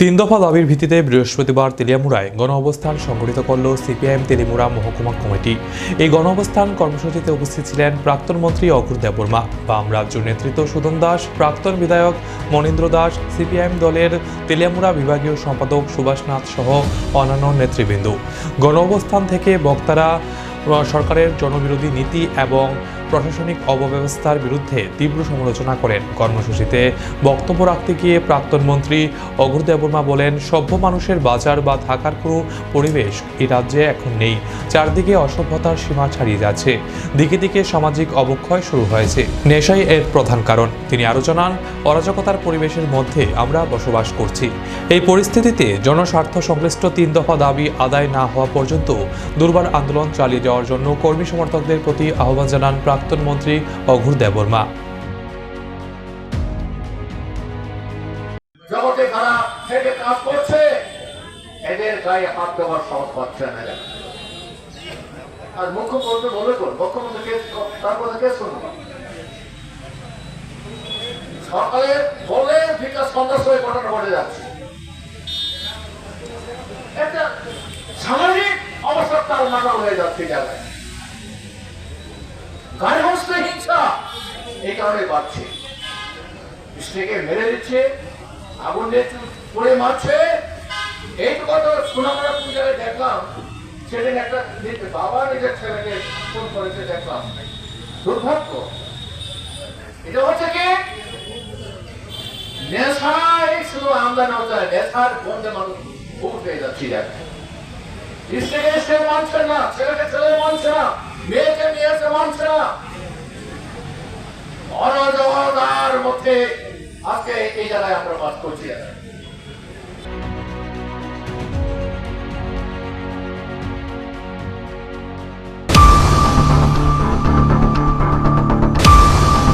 তিন দফা দাবির ভিত্তিতে বৃহস্পতিবার তেলিয়ামুড়ায় গণ অবস্থান সংগঠিত করল সিপিআইএম তেলিমুড়া মহকুমা কমিটি। এই গণ অবস্থান কর্মসূচিতে উপস্থিত ছিলেন প্রাক্তন মন্ত্রী অঘুর দেববর্মা বাম রাজ্য নেতৃত্ব সুদন দাস, প্রাক্তন বিধায়ক মনীন্দ্র দাস, সিপিআইএম দলের তেলিয়ামুড়া বিভাগীয় সম্পাদক সুভাষনাথ সহ অন্যান্য নেতৃবৃন্দ। গণ অবস্থান থেকে বক্তারা সরকারের জনবিরোধী নীতি এবং প্রশাসনিক অবব্যবস্থার বিরুদ্ধে তীব্র সমালোচনা করেন কর্মসূচিতে। বক্তব্য রাখতে গিয়ে প্রাক্তন মন্ত্রী অঘুর দেববর্মা বলেন, সভ্য মানুষের বাজার বা থাকার কোনো পরিবেশ এই রাজ্যে এখন নেই। চারদিকে অসভ্যতার সীমা ছাড়িয়ে যাচ্ছে। দিকে দিকে সামাজিক অবক্ষয় শুরু হয়েছে। নেশাই এর প্রধান কারণ। তিনি আরও জানান, অরাজকতার পরিবেশের মধ্যে আমরা বসবাস করছি। এই পরিস্থিতিতে জনস্বার্থ সংশ্লিষ্ট তিন দফা দাবি আদায় না হওয়া পর্যন্ত দুর্বার আন্দোলন চালিয়ে যাওয়ার জন্য কর্মী সমর্থকদের প্রতি আহ্বান জানান প্রাক্তন মন্ত্রী অঘুর না আর মুখ্যমন্ত্রী বলে কোন মুখ্যমন্ত্রী কেস তার সকালে বলে বিকাশ ঘটনা ঘটে যাচ্ছে। একটা সামাজিক অবস্থা তার নাগাল হয়ে যাচ্ছে জায়গায়। গায়ে হস্তে হিংসা? এই কারণে বাড়ছে স্ত্রীকে মেরে দিচ্ছে, আগুন পুড়ে মারছে। এই তো কথা সুনামরা জায়গায় দেখলাম। সেদিন একটা বাবা নিজের ছেলেকে ফোন করেছে, দেখলাম। দুর্ভাগ্য। এটা হচ্ছে কি? নেশায় শুধু আমদানি হয় নেশার বন্ধে মানুষ ভুল পেয়ে যাচ্ছি। দেখ স্ত্রীকে স্ত্রী মানছে না, ছেলেকে ছেলে মানছে না। মেয়েকে অরাজকতার মধ্যে আজকে এই জায়গায় আমরা বাস করছি।